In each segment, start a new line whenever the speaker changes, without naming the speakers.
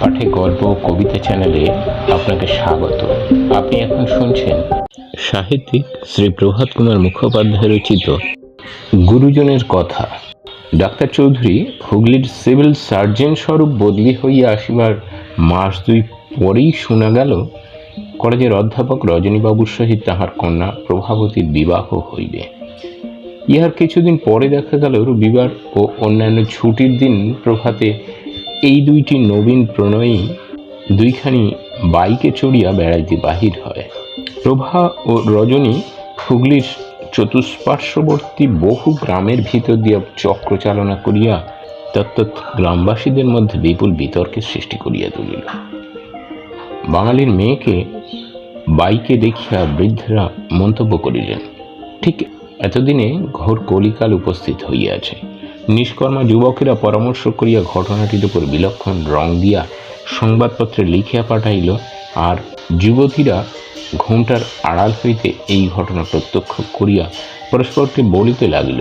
পাঠে গল্প কবিতা চ্যানেলে আপনাকে স্বাগত। আপনি এখন শুনছেন সাহিত্যিক শ্রী প্রভাত কুমার মুখোপাধ্যায় রচিত গুরুজনের কথা। ডাক্তার চৌধুরী হুগলির সিভিল সার্জন স্বরূপ বদলি হইয়া আসিবার মাস দুই পরেই শোনা গেল, কলেজের অধ্যাপক রজনীবাবুর সহিত তাহার কন্যা প্রভাবতীর বিবাহ হইবে। ইহার কিছুদিন পরে দেখা গেল রবিবার ও অন্যান্য ছুটির দিন প্রভাতে এই দুইটি নবীন প্রণয়ী দুইখানি বাইকে চড়িয়া বেড়াইতে বাহির হয়। প্রভা ও রজনী হুগলির চতুষ্পার্শ্ববর্তী বহু গ্রামের ভিতর দিয়া চক্র চালনা করিয়া তত্ত্বত গ্রামবাসীদের মধ্যে বিপুল বিতর্কের সৃষ্টি করিয়া তুলিল। বাঙালির মেয়েকে বাইকে দেখিয়া বৃদ্ধরা মন্তব্য করিলেন, ঠিক এতদিনে ঘোর কলিকাল উপস্থিত হইয়াছে। নিষ্কর্মা যুবকেরা পরামর্শ করিয়া ঘটনাটির উপর বিলক্ষণ রং দিয়া সংবাদপত্রে লিখিয়া পাঠাইল, আর যুবতীরা ঘুমটার আড়াল হইতে এই ঘটনা প্রত্যক্ষ করিয়া পরস্পরকে বলিতে লাগিল,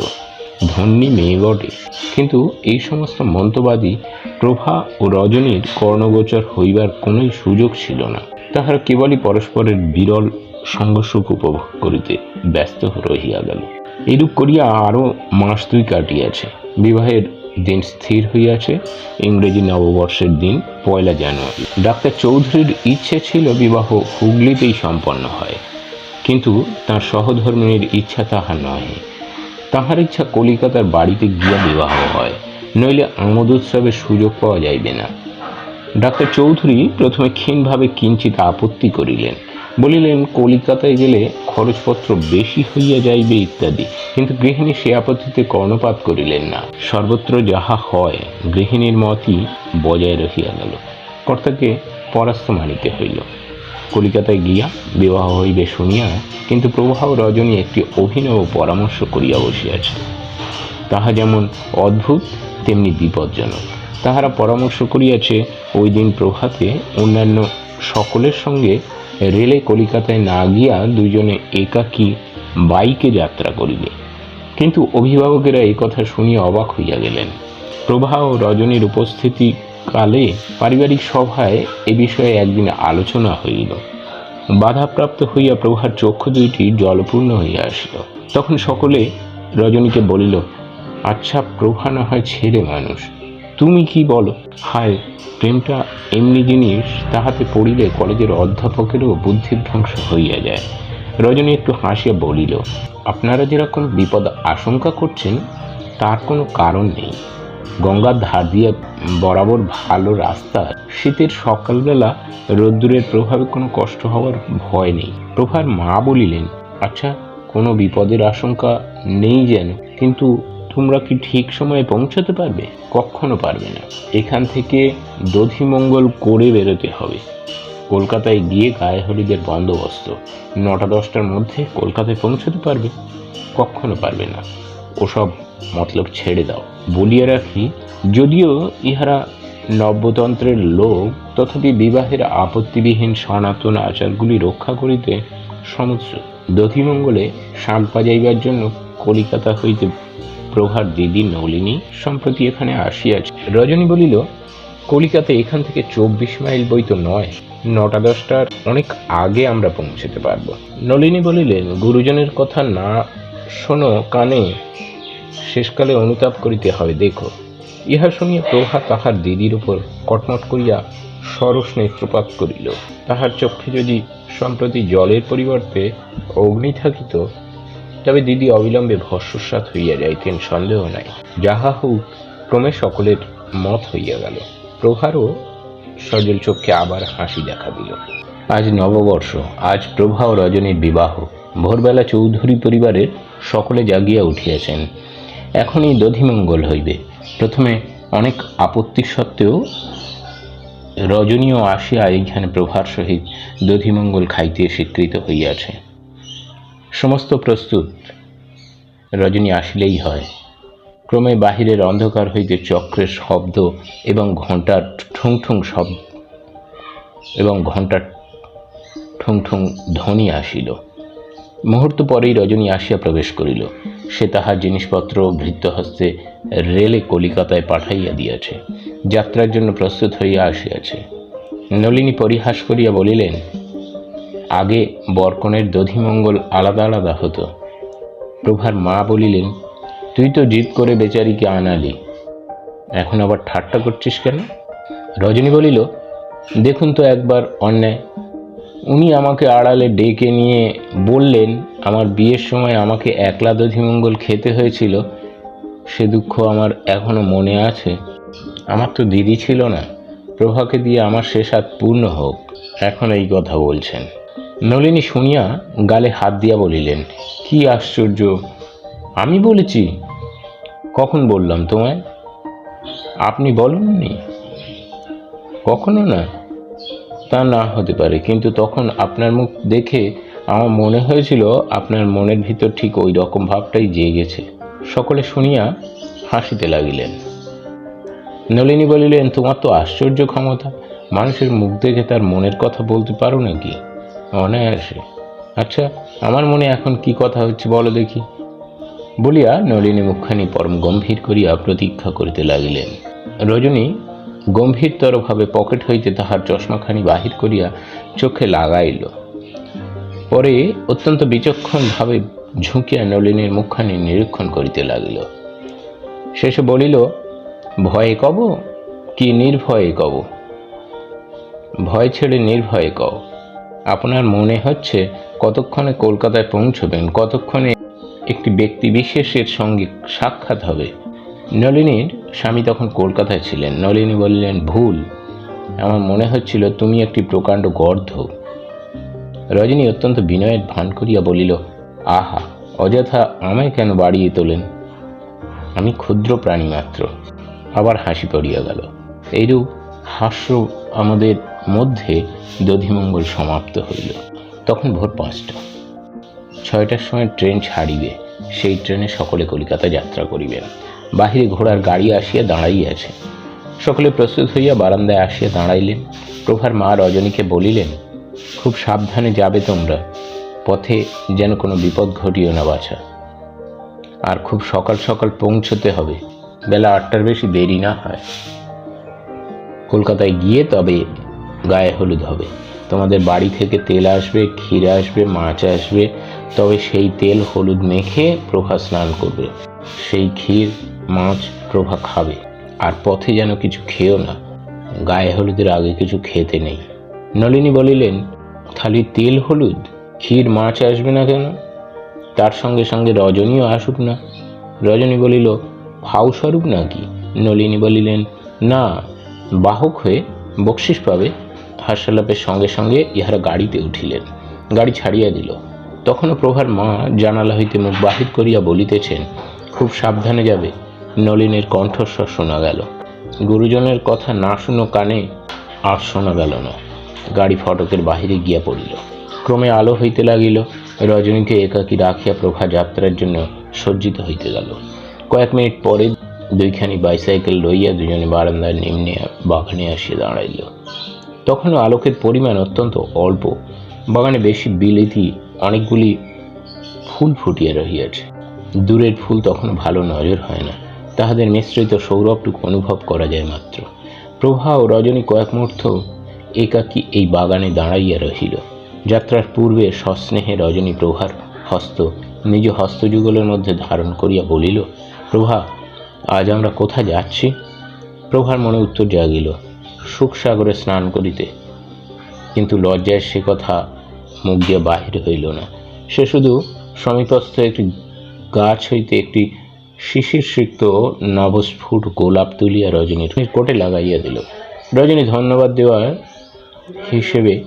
ধন্যী মেয়ে বটে। কিন্তু এই সমস্ত মন্তবাদী প্রভা ও রজনীর কর্ণগোচর হইবার কোনোই সুযোগ ছিল না। তাহারা কেবলই পরস্পরের বিরল সঙ্গসুখ উপভোগ করিতে ব্যস্ত রহিয়া গেল। এরূপ করিয়া আরও মাস দুই কাটিয়াছে। বিবাহের দিন স্থির হইয়াছে। ইংরেজি নববর্ষের দিন, পয়লা জানুয়ারি। ডাক্তার চৌধুরীর ইচ্ছে ছিল বিবাহ হুগলিতেই সম্পন্ন হয়। কিন্তু তার সহধর্মিনীর ইচ্ছা তাহা নয় তাহার ইচ্ছা কলিকাতার বাড়িতে গিয়া বিবাহ হয়, নইলে আমোদ উৎসবের সুযোগ পাওয়া যাইবে না। ডাক্তার চৌধুরী প্রথমে ক্ষীণভাবে কিঞ্চিত আপত্তি করিলেন। বলিলেন, কলিকাতায় গেলে খরচপত্র বেশি হইয়া যাইবে ইত্যাদি। কিন্তু গৃহিণী সে আপত্তিতে কর্ণপাত করিলেন না। সর্বত্র যাহা হয়, গৃহিণীর মতই বজায় রহিয়া গেল। কর্তাকে পরাস্ত মানিতে হইল। কলিকাতায় গিয়া বিবাহ হইবে শুনিয়া কিন্তু প্রবাহ রজনী একটি অভিনব পরামর্শ করিয়া বসিয়াছে। তাহা যেমন অদ্ভুত, তেমনি বিপজ্জনক। তাহারা পরামর্শ করিয়াছে ওই দিন প্রভাতে অন্যান্য সকলের সঙ্গে রেলে কলিকাতায় না গিয়া দুইজনে একাকী বাইকে যাত্রা করিবে কিন্তু অভিভাবকেরা এই কথা শুনিয়া অবাক হইয়া গেলেন। প্রভা ও রজনীর উপস্থিতি কালে পারিবারিক সভায় এ বিষয়ে একদিন আলোচনা হইল। বাধাপ্রাপ্ত হইয়া প্রভার চক্ষু দুইটি জলপূর্ণ হইয়া আসিল। তখন সকলে রজনীকে বলিল আচ্ছা প্রভা না হয় ছেলে মানুষ। তুমি কি বলো? হায়, প্রেমটা এমনি জিনিস, তাহাতে পড়িলে কলেজের অধ্যাপকেরও বুদ্ধিভ্রংশ হইয়া যায়। রজনী একটু হাসিয়া বলিল, আপনারা যেরকম বিপদ আশঙ্কা করছেন, তার কোনো কারণ নেই। গঙ্গার ধার দিয়ে বরাবর ভালো রাস্তা, শীতের সকালবেলা রোদ্দুরের প্রভাবে কোনো কষ্ট হওয়ার ভয় নেই। প্রভার মা বলিলেন আচ্ছা কোনো বিপদের আশঙ্কা নেই যেন, কিন্তু তোমরা কি ঠিক সময়ে পৌঁছাতে পারবে? কখনো পারবে না। এখান থেকে দধিমঙ্গল করে বেরোতে হবে। কলকাতায় গিয়ে গায়ে হলুদের বন্দোবস্ত। নটা দশটার মধ্যে কলকাতায় পৌঁছাতে পারবে? কখনো পারবে না। ওসব মতলব ছেড়ে দাও। বলিয়া রাখি, যদিও ইহারা নব্যতন্ত্রের লোক, তথাপি বিবাহের আপত্তিবিহীন সনাতন আচারগুলি রক্ষা করিতে সমস্ত দধিমঙ্গলে শাম্পা যাইবার জন্য কলিকাতা হইতে প্রভার দিদি নলিনী সম্প্রতি এখানে আসিয়াছে। রজনী বলিল, কলিকাতে এখান থেকে চব্বিশ মাইল বই তো নয়, নটা দশটার অনেক আগে আমরা পৌঁছতে পারব। নলিনী বলিলেন, গুরুজনের কথা না শোনো কানে, শেষকালে অনুতাপ করিতে হবে দেখো। ইহা শুনিয়া প্রভা তাহার দিদির উপর কটমট করিয়া সরস নেত্রপাত করিল। তাহার চক্ষে যদি সম্প্রতি জলের পরিবর্তে অগ্নি থাকিত তবে দিদি অবিলম্বে ভস্মসাৎ হইয়া যাইতেন, সন্দেহ নাই। যাহা হোক ক্রমে সকলের মত হইয়া গেল। প্রভারও সজল চোখে আবার হাসি দেখা দিল। আজ নববর্ষ, আজ প্রভা ও রজনীর বিবাহ। ভোরবেলা চৌধুরী পরিবারের সকলে জাগিয়া উঠিয়াছেন। এখনই দধিমঙ্গল হইবে। প্রথমে অনেক আপত্তি সত্ত্বেও রজনীও আসিয়া এইখানে প্রভার সহিত দধিমঙ্গল খাইতে স্বীকৃত হইয়াছে। সমস্ত প্রস্তুত। রজনী আসিলেই হয়। ক্রমে বাহিরের অন্ধকার হইতে চক্রের শব্দ এবং ঘণ্টার ঠুং ঠুং শব্দ এবং ঘণ্টার ঠুং ঠুং ধ্বনি আসিল। মুহূর্ত পরেই রজনী আসিয়া প্রবেশ করিল। সে তাহার জিনিসপত্র ভৃত্যহস্তে রেলে কলিকাতায় পাঠাইয়া দিয়াছে। যাত্রার জন্য প্রস্তুত হইয়া আসিয়াছে। নলিনী পরিহাস করিয়া বলিলেন আগে বরকনের দধিমঙ্গল আলাদা আলাদা হতো। প্রভার মা বলিলেন, তুই তো জিদ করে বেচারিকে আনালি। এখন আবার ঠাট্টা করছিস কেন? রজনী বলিল, দেখুন তো একবার অন্যায়। উনি আমাকে আড়ালে ডেকে নিয়ে বললেন, আমার বিয়ের সময় আমাকে একলা দধিমঙ্গল খেতে হয়েছিল। সে দুঃখ আমার এখনও মনে আছে। আমার তো দিদি ছিল না। প্রভাকে দিয়ে আমার শেষ হাত পূর্ণ হোক। এখন এই কথা বলছেন। নলিনী শুনিয়া গালে হাত দিয়া বলিলেন, কি আশ্চর্য! আমি বলেছি। কখন বললাম তোমায়? আপনি বলেননি। কখনো না। তা না হতে পারে, কিন্তু তখন আপনার মুখ দেখে আমার মনে হয়েছিল আপনার মনের ভিতর ঠিক ওই রকম ভাবটাই জেগেছে সকলে শুনিয়া হাসিতে লাগিলেন। নলিনী বলিলেন, তোমার তো আশ্চর্য ক্ষমতা। মানুষের মুখ দেখে তার মনের কথা বলতে পারো নাকি? অনায়াসে। আচ্ছা আমার মনে এখন কি কথা হচ্ছে বলো দেখি। বলিয়া নলিনী মুখখানি পরম গম্ভীর করিয়া প্রতীক্ষা করিতে লাগিলেন। রজনী গম্ভীরতরভাবে পকেট হইতে তাহার চশমাখানি বাহির করিয়া চোখে লাগাইল। পরে অত্যন্ত বিচক্ষণভাবে ঝুঁকিয়া নলিনীর মুখখানি নিরীক্ষণ করিতে লাগিল। শেষে বলিল, ভয়ে কব কি নির্ভয়ে কব? ভয় ছেড়ে নির্ভয়ে কও। আপনার মনে হচ্ছে কতক্ষণে কলকাতায় পৌঁছবেন, কতক্ষণে একটি ব্যক্তি বিশেষের সঙ্গে সাক্ষাৎ হবে? নলিনীর স্বামী তখন কলকাতায় ছিলেন। নলিনী বললেন, ভুল। আমার মনে হচ্ছিল তুমি একটি প্রকাণ্ড গর্ধ। রজনী অত্যন্ত বিনয়ের ভান করিয়া বলিল, আহা, অযথা আমায় কেন বাড়িয়ে তোলেন? আমি ক্ষুদ্র প্রাণী মাত্র আবার হাসি পড়িয়া গেল। এইরূপ হাস্য আমাদের মধ্যে দধিমঙ্গল সমাপ্ত হইল। তখন ভোর পাঁচটা। ছয়টার সময় ট্রেন ছাড়িবে। সেই ট্রেনে সকলে কলিকাতা যাত্রা করিবেন। বাহিরে ঘোড়ার গাড়ি আসিয়া দাঁড়াইয়াছে সকলে প্রস্তুত হইয়া বারান্দায় আসিয়া দাঁড়াইলেন। প্রভার মা রজনীকে বলিলেন, খুব সাবধানে যাবে তোমরা। পথে যেন কোনো বিপদ ঘটিও না বাছা। আর খুব সকাল সকাল পৌঁছতে হবে। বেলা আটটার বেশি দেরি না হয়। কলকাতায় গিয়ে তবে গায়ে হলুদ হবে। তোমাদের বাড়ি থেকে তেল আসবে, ক্ষীর আসবে, মাছ আসবে, তবে সেই তেল হলুদ মেখে প্রভা স্নান করবে। সেই ক্ষীর, মাছ প্রভা খাবে। আর পথে যেন কিছু খেও না, গায়ে হলুদের আগে কিছু খেতে নেই। নলিনী বলিলেন খালি তেল হলুদ, ক্ষীর, মাছ আসবে না কেন? তার সঙ্গে সঙ্গে রজনীও আসুক না। রজনী বলিল ফাউ স্বরূপ নাকি? নলিনী বলিলেন, না, বাহক হয়ে বকশিস পাবে। হাস্যালাপের সঙ্গে সঙ্গে ইহারা গাড়িতে উঠিলেন। গাড়ি ছাড়িয়া দিল। তখনও প্রভার মা জানালা হইতে মুখ বাহির করিয়া বলিতেছেন, খুব সাবধানে যাবে। নলিনের কণ্ঠস্বর শোনা গেল। গুরুজনের কথা না শুনো কানে আর শোনা গেল না। গাড়ি ফটকের বাহিরে গিয়া পড়িল। ক্রমে আলো হইতে লাগিল। রজনীকে একাকী রাখিয়া প্রভা যাত্রার জন্য সজ্জিত হইতে গেল। কয়েক মিনিট পরে দুইখানি বাইসাইকেল লইয়া দুজনে বারান্দায় নিম্নে বাগানে আসিয়া দাঁড়াইল। তখনও আলোকের পরিমাণ অত্যন্ত অল্প। বাগানে বেশি বিলেতি অনেকগুলি ফুল ফুটিয়া রহিয়াছে। দূরের ফুল তখন ভালো নজর হয় না। তাহাদের মিশ্রিত সৌরভটুকু অনুভব করা যায় মাত্র। প্রভা ও রজনী কয়েক মুহূর্ত একাকী এই বাগানে দাঁড়াইয়া রহিল। যাত্রার পূর্বে সস্নেহে রজনী প্রভার হস্ত, নিজ হস্তযুগলের মধ্যে ধারণ করিয়া বলিল, প্রভা, আজ আমরা কোথা যাচ্ছি? প্রভার মনে উত্তর জাগিল সুখসাগরে স্নান করিতে। কিন্তু লজ্জায় সে কথা মুখ দিয়ে বাহির হইল না। সে শুধু সমীপস্থ একটি গাছ হইতে একটি শিশির সিক্ত নবস্ফুট গোলাপ তুলিয়া রজনীর কোটে লাগাইয়া দিল। রজনী ধন্যবাদ দেওয়ার হিসেবে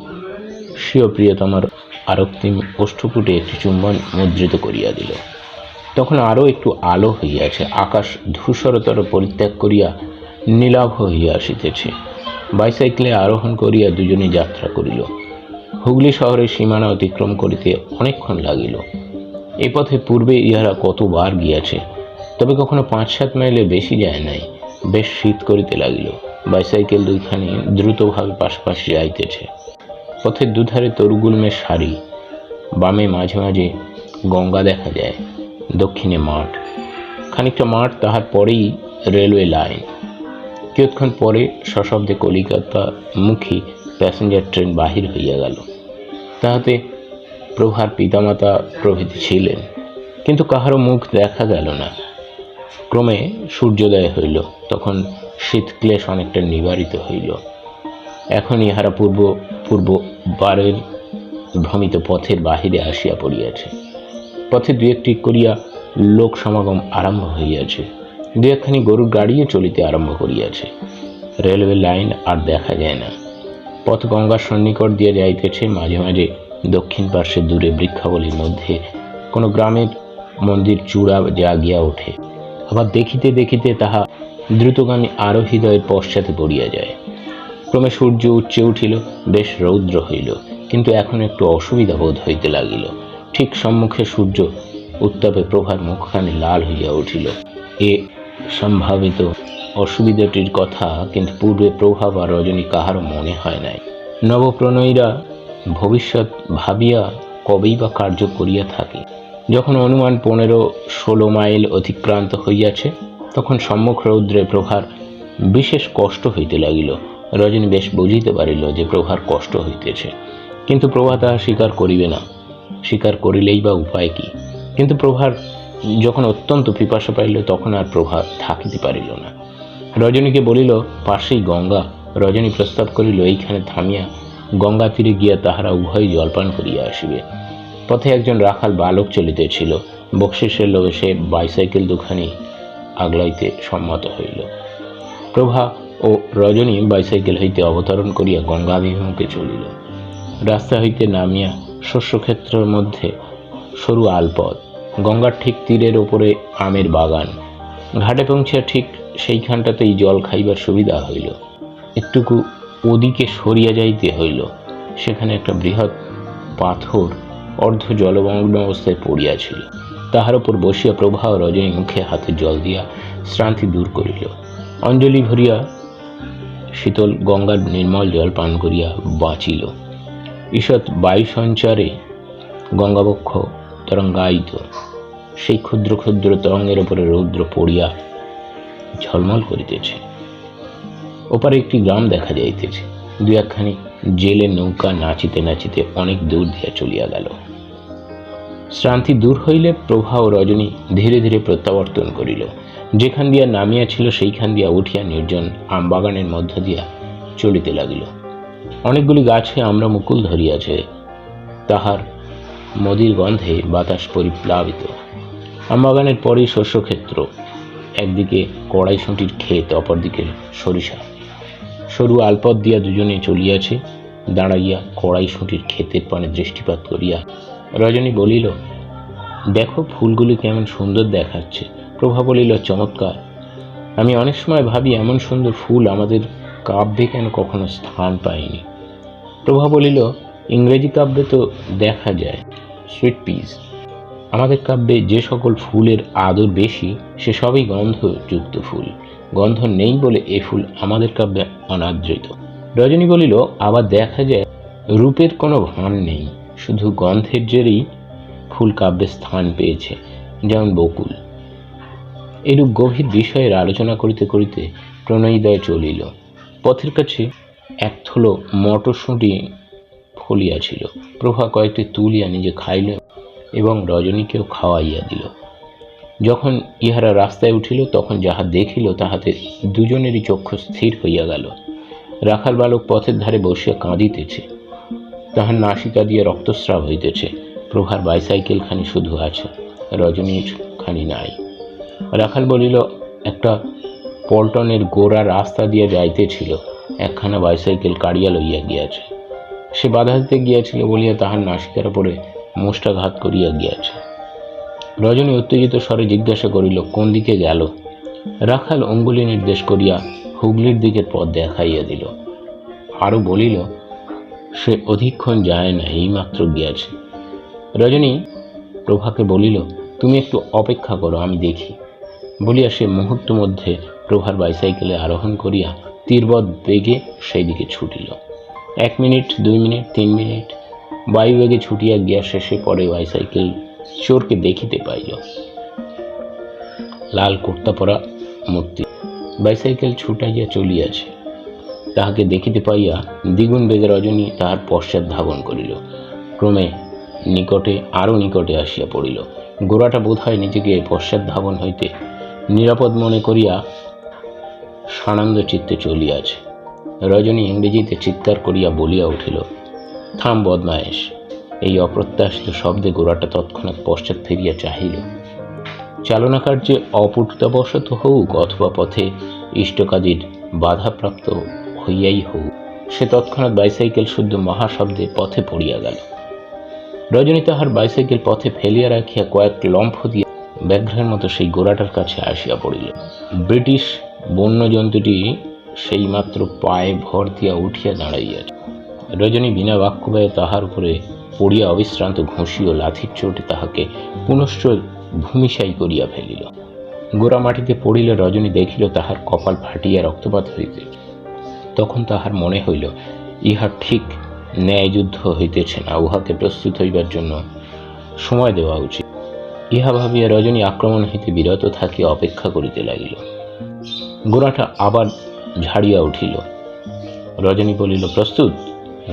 স্বীয় প্রিয়তমার আরক্তিম ওষ্ঠপুটে একটি চুম্বন মুদ্রিত করিয়া দিল। তখন আরও একটু আলো হইয়াছে, আকাশ ধূসরতর পরিত্যাগ করিয়া নীলাভ হইয়া আসিতেছে। বাইসাইকেলে আরোহণ করিয়া দুজনে যাত্রা করিল। হুগলি শহরের সীমানা অতিক্রম করিতে অনেকক্ষণ লাগিল। এ পথে পূর্বে ইহারা কতবার গিয়াছে, তবে কখনো পাঁচ সাত মাইলের বেশি যায় নাই। বেশ শীত করিতে লাগিল। বাইসাইকেল দুইখানি দ্রুতভাবে পাশাপাশি যাইতেছে। পথের দুধারে তরুগুলমের সারি, বামে মাঝে মাঝে গঙ্গা দেখা যায়, দক্ষিণে মাঠ। খানিকটা মাঠ তাহার পরেই রেলওয়ে লাইন। কিয়ৎক্ষণ পরে সশব্দে কলিকাতা মুখী প্যাসেঞ্জার ট্রেন বাহির হইয়া গেল। তাহাতে প্রভার পিতামাতা প্রভৃতি ছিলেন, কিন্তু কাহারও মুখ দেখা গেল না। ক্রমে সূর্যোদয় হইল, তখন শীতক্লেশ অনেকটা নিবারিত হইল। এখন ইহারা পূর্ব পূর্ব বারের ভ্রমিত পথের বাহিরে আসিয়া পড়িয়াছে। পথে দু একটি করিয়া লোক সমাগম আরম্ভ হইয়াছে। দু একখানি গরুর গাড়িও চলিতে আরম্ভ করিয়াছে। রেলওয়ে লাইন আর দেখা যায় না। পথ গঙ্গার সন্নিকট দিয়ে যাইতেছে মাঝে মাঝে দক্ষিণ পার্শ্বে দূরে বৃক্ষাবলীর মধ্যে। কোনো গ্রামের মন্দির চূড়া জাগিয়া ওঠে। আবার দেখিতে দেখিতে তাহা দ্রুতগামী আরও হৃদয়ের পশ্চাতে পড়িয়া যায়। ক্রমে সূর্য উচ্চে উঠিল, বেশ রৌদ্র হইল, কিন্তু এখন একটু অসুবিধা বোধ হইতে লাগিল। ঠিক সম্মুখে সূর্য উত্তাপে প্রভার মুখখানি লাল হইয়া উঠিল। এ সম্ভাবিত অসুবিধাটির কথা কিন্তু পূর্বে প্রভাব আর রজনী কাহারও মনে হয় নাই। নবপ্রণয়ীরা ভবিষ্যৎ ভাবিয়া কবেই বা কার্য করিয়া থাকে। যখন অনুমান পনেরো ষোলো মাইল অতিক্রান্ত হইয়াছে, তখন সম্মুখ রৌদ্রে প্রভার বিশেষ কষ্ট হইতে লাগিল। রজনী বেশ বুঝিতে পারিল যে প্রভার কষ্ট হইতেছে। কিন্তু প্রভা তাহা স্বীকার করিবে না। স্বীকার করিলেই বা উপায় কি? কিন্তু প্রভার যখন অত্যন্ত পিপাসা পাইল, তখন আর প্রভা থাকিতে পারিল না। রজনীকে বলিল, পাশেই গঙ্গা। রজনী প্রস্তাব করিল, এইখানে থামিয়া গঙ্গা তীরে গিয়া তাহারা উভয় জলপান করিয়া আসিবে। পথে একজন রাখাল বালক চলিতেছিল বকশিসের লোভে সে বাইসাইকেল দুখানি আগলাইতে সম্মত হইল। প্রভা ও রজনী বাইসাইকেল হইতে অবতরণ করিয়া গঙ্গাভিমুখে চলিল। রাস্তা হইতে নামিয়া শস্যক্ষেত্রের মধ্যে সরু আলপথ গঙ্গার ঠিক তীরের ওপরে আমের বাগান। ঘাটে পৌঁছিয়া ঠিক সেইখানটাতেই জল খাইবার সুবিধা হইল। একটুকু ওদিকে সরিয়া যাইতে হইল। সেখানে একটা বৃহৎ পাথর অর্ধ জলমগ্ন অবস্থায় পড়িয়াছিল তাহার উপর বসিয়া প্রভা রজনী মুখে হাতে জল দিয়া শ্রান্তি দূর করিল। অঞ্জলি ভরিয়া শীতল গঙ্গার নির্মল জল পান করিয়া বাঁচিল। ঈষৎ বায়ু সঞ্চারে গঙ্গাবক্ষ তরঙ্গায়িত। সেই ক্ষুদ্র ক্ষুদ্র তরঙ্গের উপরে রৌদ্র পড়িয়া ঝলমল করিতেছে। ওপারে একটি গ্রাম দেখা যাইতেছে। দু একখানি জেলে নৌকা নাচিতে নাচিতে অনেক দূর দিয়া চলিয়া গেল। শ্রান্তি দূর হইলে প্রভা ও রজনী ধীরে ধীরে প্রত্যাবর্তন করিল। যেখান দিয়া নামিয়াছিল সেইখান দিয়া উঠিয়া নির্জন আমবাগানের মধ্য দিয়া চলিতে লাগিল। অনেকগুলি গাছে আমরা মুকুল ধরিয়াছে। তাহার মদির গন্ধে বাতাস পরিপ্লাবিত। আমবাগানের পরেই শস্যক্ষেত্র। একদিকে কড়াইশুঁটির ক্ষেত, অপরদিকে সরিষা। সরু আলপথ দিয়া দুজনে চলিয়াছে, দাঁড়াইয়া কড়াইশুঁটির ক্ষেতের পানে দৃষ্টিপাত করিয়া। রজনী বলিল, দেখো, ফুলগুলি কেমন সুন্দর দেখাচ্ছে। প্রভা বলিল, চমৎকার। আমি অনেক সময় ভাবি, এমন সুন্দর ফুল আমাদের কাব্যে কেন কখনো স্থান পায়নি প্রভা বলিল, ইংরেজি কাব্যে তো দেখা যায়। সুইট পিস আমাদের কাব্যে যে সকল ফুলের আদর বেশি, সে সবই গন্ধযুক্ত ফুল। গন্ধ নেই বলে এ ফুল আমাদের কাব্যে অনাদৃত। রজনী বলিল, আবার দেখা যায়, রূপের কোনো ভান নেই। শুধু গন্ধের জেরেই ফুল কাব্যে স্থান পেয়েছে, যেমন বকুল। এরূপ গভীর বিষয়ের আলোচনা করিতে করিতে প্রণয়ীদয় চলিল। পথের কাছে এক থলো মটরশুঁটি ফলিয়াছিল। প্রভা কয়েকটি তুলিয়া নিজে খাইল এবং রজনীকেও খাওয়াইয়া দিল। যখন ইহারা রাস্তায় উঠিল, তখন যাহা দেখিল, তাহাতে দুজনেরই চক্ষু স্থির হইয়া গেল। রাখাল বালক পথের ধারে বসিয়া কাঁদিতেছে। তাহার নাসিকা দিয়ে রক্তস্রাব হইতেছে। প্রভার বাইসাইকেল খানি শুধু আছে রজনীর খানি নাই। রাখাল বলিল, একটা পল্টনের গোড়া রাস্তা দিয়ে যাইতেছিল, একখানা বাইসাইকেল কাড়িয়া লইয়া গিয়াছে। সে বাধা দিতে গিয়াছিল বলিয়া তাহার নাসিকার উপরে মুষ্টাঘাত করিয়া গিয়াছে। রজনী উত্তেজিত স্বরে জিজ্ঞাসা করিল, কোন দিকে গেল? রাখাল অঙ্গুলি নির্দেশ করিয়া হুগলির দিকের পথ দেখাইয়া দিল। আরও বলিল, সে অধিকক্ষণ যায় না, এইমাত্র গিয়াছে। রজনী প্রভাকে বলিল, তুমি একটু অপেক্ষা করো, আমি দেখি। বলিয়া সে মুহূর্ত মধ্যে প্রভার বাইসাইকেলে আরোহণ করিয়া তীরবৎ বেগে সেই দিকে ছুটিল। এক মিনিট, দুই মিনিট, তিন মিনিট বায়ুবেগে ছুটিয়া গিয়া শেষে পরে বাইসাইকেল চোরকে দেখিতে পাইল। লাল কুর্তা পরা মূর্তি। বাইসাইকেল ছুটাইয়া চলিয়াছে। তাহাকে দেখিতে পাইয়া দ্বিগুণ বেগে রজনী তাহার পশ্চাৎ ধাবন করিল। ক্রমে নিকটে, আরও নিকটে আসিয়া পড়িল। গোড়াটা বোধ হয় নিজেকে পশ্চাৎ ধাবন হইতে নিরাপদ মনে করিয়া সানন্দ চিত্তে চলিয়াছে। রজনী ইংরেজিতে চিৎকার করিয়া বলিয়া উঠিল থাম বদমায়েশ, এই অপ্রত্যাশিত শব্দে গোড়াটা তৎক্ষণাৎ পশ্চাৎ ফিরিয়া চাহিল। চালনা কার্যে অপটুতাবশত হোক অথবা পথে ইষ্টকাদির বাধাপ্রাপ্ত হইয়াই হোক সে তৎক্ষণাৎ বাইসাইকেল শুদ্ধ মহাশব্দে পথে পড়িয়া গেল। রজনী তাহার বাইসাইকেল পথে ফেলিয়া রাখিয়া কয়েক লম্ফ দিয়া ব্যাঘ্রের মতো সেই গোড়াটার কাছে আসিয়া পড়িল। ব্রিটিশ বন্যজন্তুটি সেইমাত্র পায়ে ভর দিয়া উঠিয়া দাঁড়াইয়াছে। রজনী বিনা বাক্য ব্যয়ে তাহার উপরে পড়িয়া অবিশ্রান্ত ঘুষি ও লাথির চোটে তাহাকে পুনশ্চ ভূমিসাই করিয়া ফেলিল। গোড়া মাটিতে পড়িলে রজনী দেখিল তাহার কপাল ফাটিয়া রক্তপাত হইতে। তখন তাহার মনে হইল, ইহা ঠিক ন্যায় যুদ্ধ হইতেছে না, উহাকে প্রস্তুত হইবার জন্য সময় দেওয়া উচিত। ইহা ভাবিয়া রজনী আক্রমণ হইতে বিরত থাকিয়া অপেক্ষা করিতে লাগিল। গোড়াটা আবার ঝাড়িয়া উঠিল। রজনী বলিল, প্রস্তুত?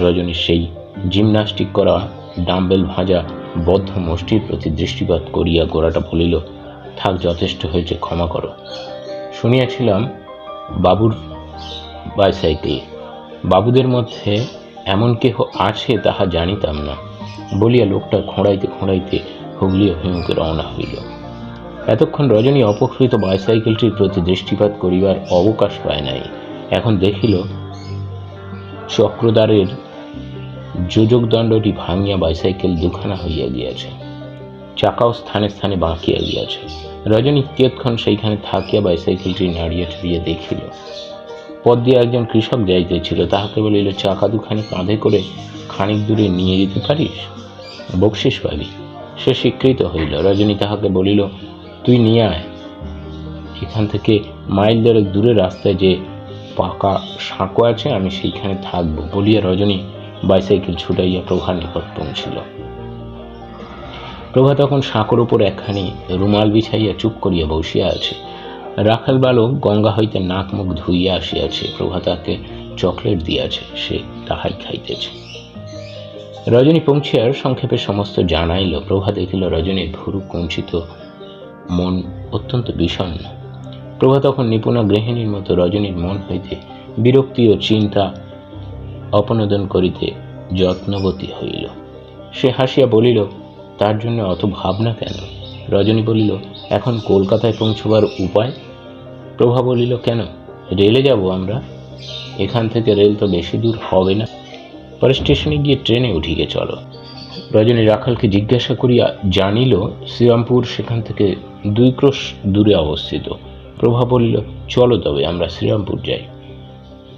রজনী সেই জিমনাস্টিক করা ডাম্বেল ভাঁজা বদ্ধ মুষ্টির প্রতি দৃষ্টিপাত করিয়া গোড়াটা বলিল, থাক, যথেষ্ট হয়েছে, ক্ষমা করো। শুনিয়াছিলাম বাবুর বাইসাইকেল। বাবুদের মধ্যে এমন কেহ আছে তাহা জানিতাম না, বলিয়া লোকটা খোঁড়াইতে খোঁড়াইতে হুগলি অভিমুখে রওনা হইল। এতক্ষণ রজনী অপহৃত বাইসাইকেলটির প্রতি দৃষ্টিপাত করিবার অবকাশ পায় নাই। এখন দেখিল চক্রদ্বারের যোজক দণ্ডটি ভাঙিয়া বাইসাইকেল দুখানা হইয়া গিয়াছে। চাকাও স্থানে স্থানে বাঁকিয়া গিয়াছে। রজনী কিয়ৎক্ষণ সেইখানে থাকিয়া বাইসাইকেলটি নাড়িয়া চড়িয়া দেখিল। পথ দিয়ে একজন কৃষক যাইতেছিল, তাহাকে বলিল, চাকা দুখানি কাঁধে করে খানিক দূরে নিয়ে যেতে পারিস? বকশিস পাবি সে স্বীকৃত হইল। রজনী তাহাকে বলিল, তুই নিয়ে আয়। এখান থেকে মাইল দেড়েক দূরে রাস্তায় যে পাকা সাঁকো আছে, আমি সেইখানে থাকব। বলিয়া রজনী বাইসাইকেল ছুটাইয়া প্রভার নিকট পৌঁছিল। প্রভা তখন সাঁকোর উপর একখানি রুমাল বিছাইয়া চুপ করিয়া বসিয়া আছে। রাখাল বালক গঙ্গা হইতে নাক মুখ ধুইয়া আসিয়াছে। প্রভা তাকে চকলেট দিয়াছে, সে তাহাই খাইতেছে। রজনী পৌঁছিয়ার সংক্ষেপে সমস্ত জানাইল। প্রভা দেখিল রজনীর ভুরু কুঞ্চিত মন অত্যন্ত বিষণ্ণ প্রভা তখন নিপুণা গৃহিণীর মতো রজনীর মন হইতে বিরক্তি ও চিন্তা অপনোদন করিতে যত্নবতী হইল। সে হাসিয়া বলিল, তার জন্য অত ভাবনা কেন? রজনী বলিল, এখন কলকাতায় পৌঁছবার উপায়? প্রভা বলিল, কেন? রেলে যাব আমরা। এখান থেকে রেল তো বেশি দূর হবে না। পরে স্টেশনে গিয়ে ট্রেনে উঠিকে চলো। রজনী রাখালকে জিজ্ঞাসা করিয়া জানিল, শ্রীরামপুর সেখান থেকে দুই ক্রোশ দূরে অবস্থিত। প্রভা বলিল, চলো তবে, আমরা শ্রীরামপুর যাই।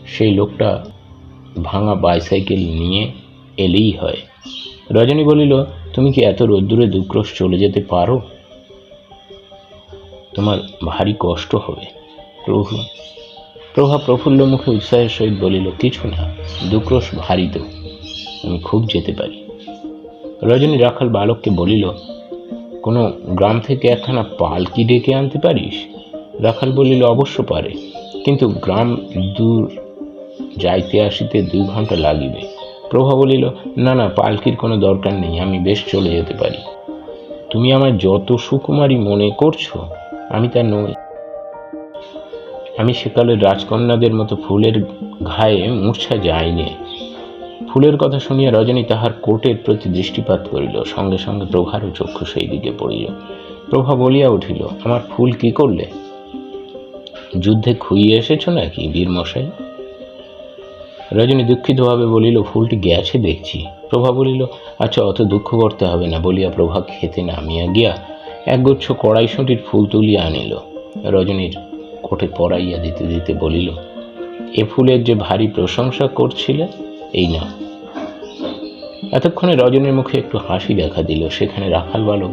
সেই লোকটা ভাঙা বাইসাইকেল নিয়ে এলেই হয়। রজনী বলিল, তুমি কি এত রোদ্দুরে দুক্রোশ চলে যেতে পারো? তোমার ভারী কষ্ট হবে। প্রভু, প্রভা প্রফুল্ল মুখে উৎসাহের সহিত বলিল, কিছু না, দুক্রোশ ভারী তো, আমি খুব যেতে পারি। রজনী রাখাল বালককে বলিল, কোনো গ্রাম থেকে একখানা পালকি ডেকে আনতে পারিস? রাখাল বলিল, অবশ্য পারে, কিন্তু গ্রাম দূর যাইতে আসিতে দু ঘণ্টা লাগিবে। প্রভা বলিল, না না, পালকির কোনো দরকার নেই, আমি বেশ চলে যেতে পারি। তুমি আমার যত সুকুমারী মনে করছ, আমি তা নই। আমি সেকালের রাজকন্যাদের মতো ফুলের ঘায়ে মূর্ছা যাইনি। ফুলের কথা শুনিয়া রজনী তাহার কোটের প্রতি দৃষ্টিপাত করিল। সঙ্গে সঙ্গে প্রভারও চক্ষু সেই দিকে পড়িল। প্রভা বলিয়া উঠিল, আমার ফুল কি করলে? যুদ্ধে খুইয়ে এসেছ নাকি, বীরমশাই? রজনী দুঃখিতভাবে বলিল, ফুলটি গেছে দেখছি। প্রভা বলিল আচ্ছা অত দুঃখ করতে হবে না। বলিয়া প্রভা খেতে নামিয়া গিয়া একগুচ্ছ কড়াইশুঁটির ফুল তুলিয়া আনিল। রজনীর কোটে পরাইয়া দিতে দিতে বলিল, এ ফুলের যে ভারী প্রশংসা করছিলে, এই না এতক্ষণে রজনীর মুখে একটু হাসি দেখা দিল। সেখানে রাখাল বালক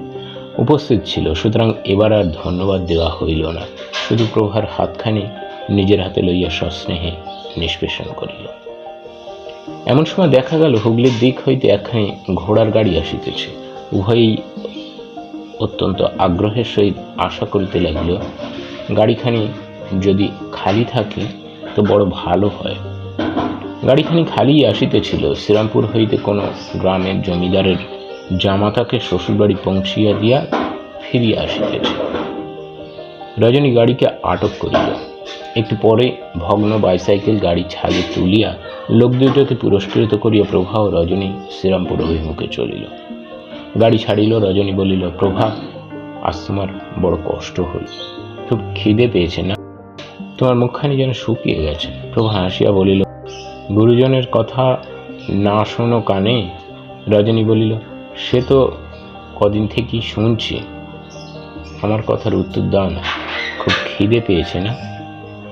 উপস্থিত ছিল। সুতরাং এবার আর ধন্যবাদ দেওয়া হইল না। শুধু প্রভার হাতখানি নিজের হাতে লইয়া সস্নেহে নিষ্পেষণ করিল। এমন সময় দেখা গেল, হুগলির দিক হইতে একখানি ঘোড়ার গাড়ি আসিতেছে। উভয়ই অত্যন্ত আগ্রহের সহিত আশা করিতে লাগিল, গাড়িখানি যদি খালি থাকে, তো বড় ভালো হয়। গাড়িখানি খালি আসিতেছিল, শ্রীরামপুর হইতে কোনো গ্রামের জমিদারের জামাতাকে শ্বশুরবাড়ি পৌঁছিয়া দিয়া ফিরিয়া আসিতেছে। রজনী গাড়িকে আটক করিল। একটু পরে ভগ্ন বাইসাইকেল গাড়ি ছাড়ে তুলিয়া লোক দুইটাকে পুরস্কৃত করিয়া প্রভা ও রজনী শ্রীরামপুর অভিমুখে চলিল। গাড়ি ছাড়িল, রজনী বলিল, প্রভা, আজ তোমার বড় কষ্ট হইল খুব খিদে পেয়েছে না? তোমার মুখখানি যেন শুকিয়ে গেছে। প্রভা হাসিয়া বলিল, গুরুজনের কথা না শোনো কানে? রজনী বলিল, সে তো কদিন থেকেই শুনছি। আমার কথার উত্তর দাও না। খুব খিদে পেয়েছে না?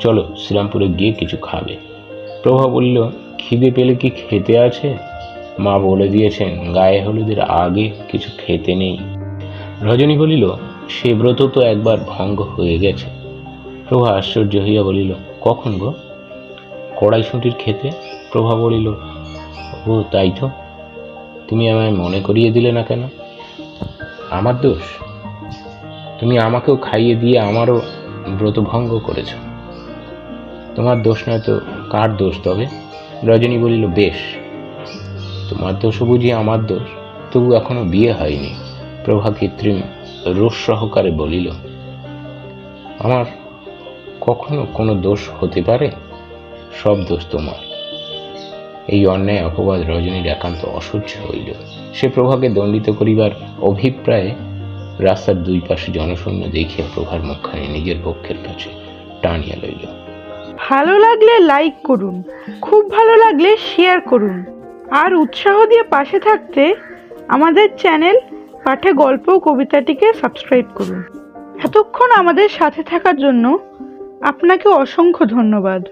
চলো শ্রীরামপুরে গিয়ে কিছু খাবে। প্রভা বলল, খিদে পেলে কি খেতে আছে? মা বলে দিয়েছেন, গায়ে হলুদের আগে কিছু খেতে নেই। রজনী বলিল, সে ব্রত তো একবার ভঙ্গ হয়ে গেছে। প্রভা আশ্চর্য হইয়া বলিল, কখন গো? কড়াইশুঁটির খেতে? প্রভা বলিল, ও, তাই তো। তুমি আমায় মনে করিয়ে দিলে না কেন? আমার দোষ? তুমি আমাকেও খাইয়ে দিয়ে আমারও ব্রত ভঙ্গ করেছ। তোমার দোষ নয় তো, কার দোষ তবে? রজনী বলিল, বেশ। তোমার দোষও বুঝি আমার দোষ? তবু এখনও বিয়ে হয়নি। প্রভা কৃত্রিম রোষ সহকারে বলিল, আমার কখনো কোনো দোষ হতে পারে? সব দোষ তোমার। এই অন্যায় অপবাদ রজনীর একান্ত অসহ্য হইল। সে প্রভাকে দণ্ডিত করিবার অভিপ্রায়ে রাস্তার দুই পাশে জনশূন্য দেখিয়া প্রভার মুখখানি নিজের পক্ষের কাছে টানিয়া লইল।
ভালো লাগলে লাইক করুন, খুব ভালো লাগলে শেয়ার করুন। আর উৎসাহ দিয়ে পাশে থাকতে আমাদের চ্যানেল পাঠে গল্প কবিতাটিকে সাবস্ক্রাইব করুন। এতক্ষণ আমাদের সাথে থাকার জন্য আপনাকে অসংখ্য ধন্যবাদ।